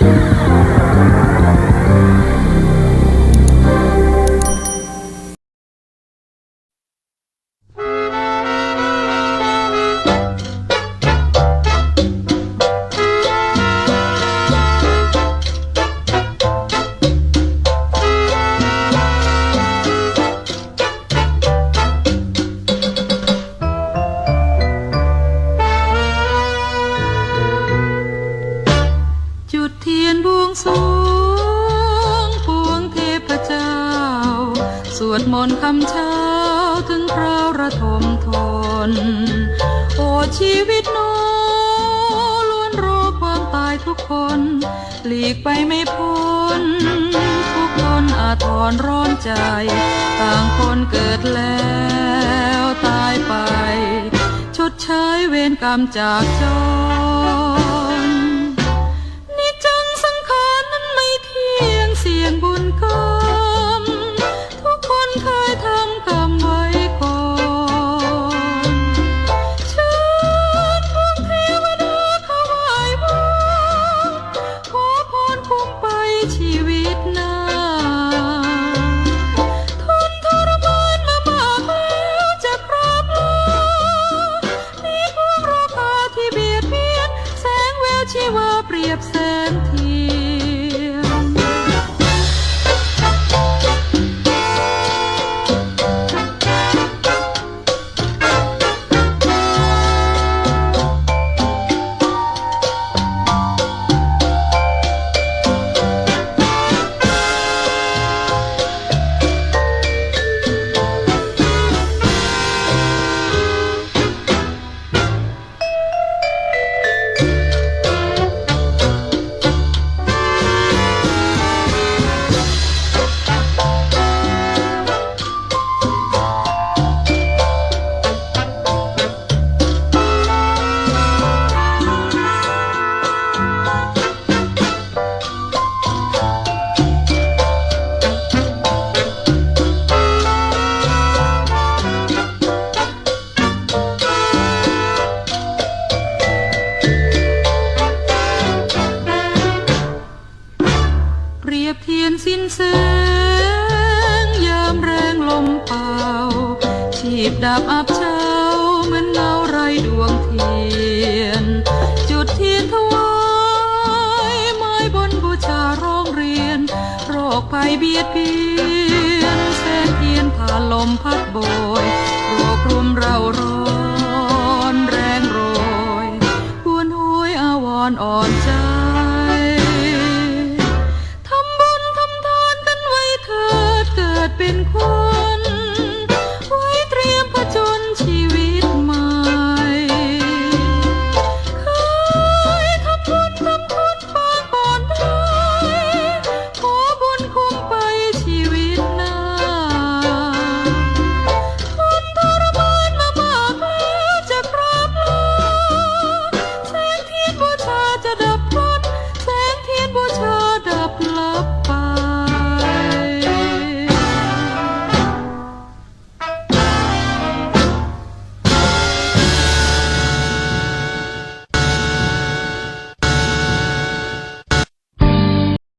จุ วดมนต์คำเช้าถึงคราวระทมทน โอ้ชีวิตหน้อล้วนรอความตายทุกคน หลีกไปไม่พ้น ทุกคนอาทรร้อนใจ ต่างคนเกิดแล้วตายไป ชดใช้เวรกรรมจากจร เปรียบแสงเทีย ยนสิ้นแสงยามแรงลมเป่าชีพดับอับเช้าเหมือนเงาไรดวงเทียน จุดเทียนถวายไม้บนบูชาร้องเรียนโรคภัยเบียดเบียนแสงเทียนผ่านลมพัดโบยโรครุมเราร้อนแรงโรยหวนหวยอาวรอ่อนใจ เป็นคน